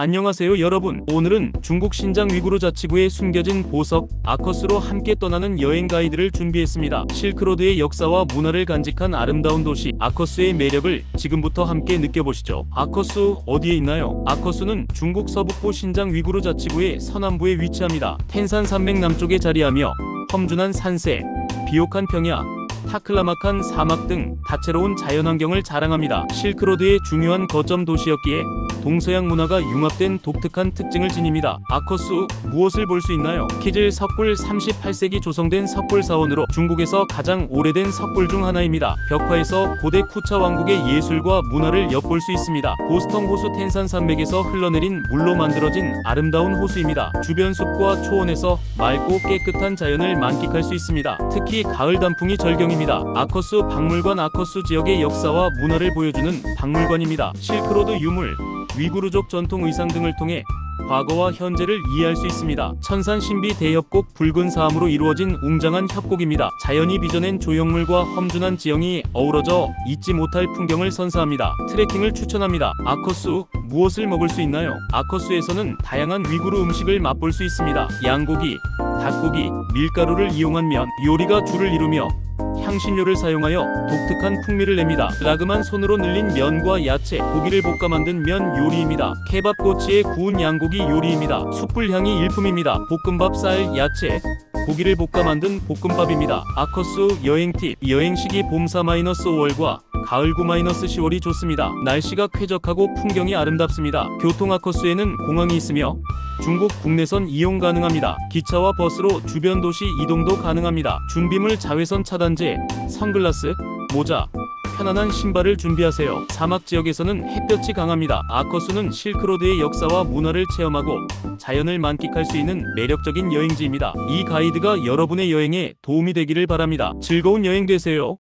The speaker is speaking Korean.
안녕하세요 여러분. 오늘은 중국 신장 위구르 자치구에 숨겨진 보석 아커스로 함께 떠나는 여행 가이드를 준비했습니다. 실크로드의 역사와 문화를 간직한 아름다운 도시 아커스의 매력을 지금부터 함께 느껴보시죠. 아커스 어디에 있나요? 아커스는 중국 서북부 신장 위구르 자치구의 서남부에 위치합니다. 텐산 산맥 남쪽에 자리하며 험준한 산세 비옥한 평야 타클라막한 사막 등 다채로운 자연환경을 자랑합니다. 실크로드의 중요한 거점 도시였기에 동서양 문화가 융합된 독특한 특징을 지닙니다. 아커스 무엇을 볼 수 있나요? 키질 석굴 38세기 조성된 석굴 사원으로 중국에서 가장 오래된 석굴 중 하나입니다. 벽화에서 고대 쿠차 왕국의 예술과 문화를 엿볼 수 있습니다. 보스턴 호수 텐산 산맥에서 흘러내린 물로 만들어진 아름다운 호수입니다. 주변 숲과 초원에서 맑고 깨끗한 자연을 만끽할 수 있습니다. 특히 가을 단풍이 절경 입니다. 아커스 박물관 아커스 지역의 역사와 문화를 보여주는 박물관입니다. 실크로드 유물, 위구르족 전통 의상 등을 통해 과거와 현재를 이해할 수 있습니다. 천산 신비 대협곡 붉은 사암으로 이루어진 웅장한 협곡입니다. 자연이 빚어낸 조형물과 험준한 지형이 어우러져 잊지 못할 풍경을 선사합니다. 트레킹을 추천합니다. 아커스 무엇을 먹을 수 있나요? 아커스에서는 다양한 위구르 음식을 맛볼 수 있습니다. 양고기, 닭고기, 밀가루를 이용한 면, 요리가 주를 이루며 향신료를 사용하여 독특한 풍미를 냅니다. 라그만 손으로 늘린 면과 야채, 고기를 볶아 만든 면 요리입니다. 케밥 꼬치에 구운 양고기 요리입니다. 숯불 향이 일품입니다. 볶음밥, 쌀, 야채, 고기를 볶아 만든 볶음밥입니다. 아커스 여행 팁, 여행 시기 봄 4-5월과 가을 9-10월이 좋습니다. 날씨가 쾌적하고 풍경이 아름답습니다. 교통 아커스에는 공항이 있으며 중국 국내선 이용 가능합니다. 기차와 버스로 주변 도시 이동도 가능합니다. 준비물 자외선 차단제, 선글라스, 모자, 편안한 신발을 준비하세요. 사막 지역에서는 햇볕이 강합니다. 아커스는 실크로드의 역사와 문화를 체험하고 자연을 만끽할 수 있는 매력적인 여행지입니다. 이 가이드가 여러분의 여행에 도움이 되기를 바랍니다. 즐거운 여행 되세요.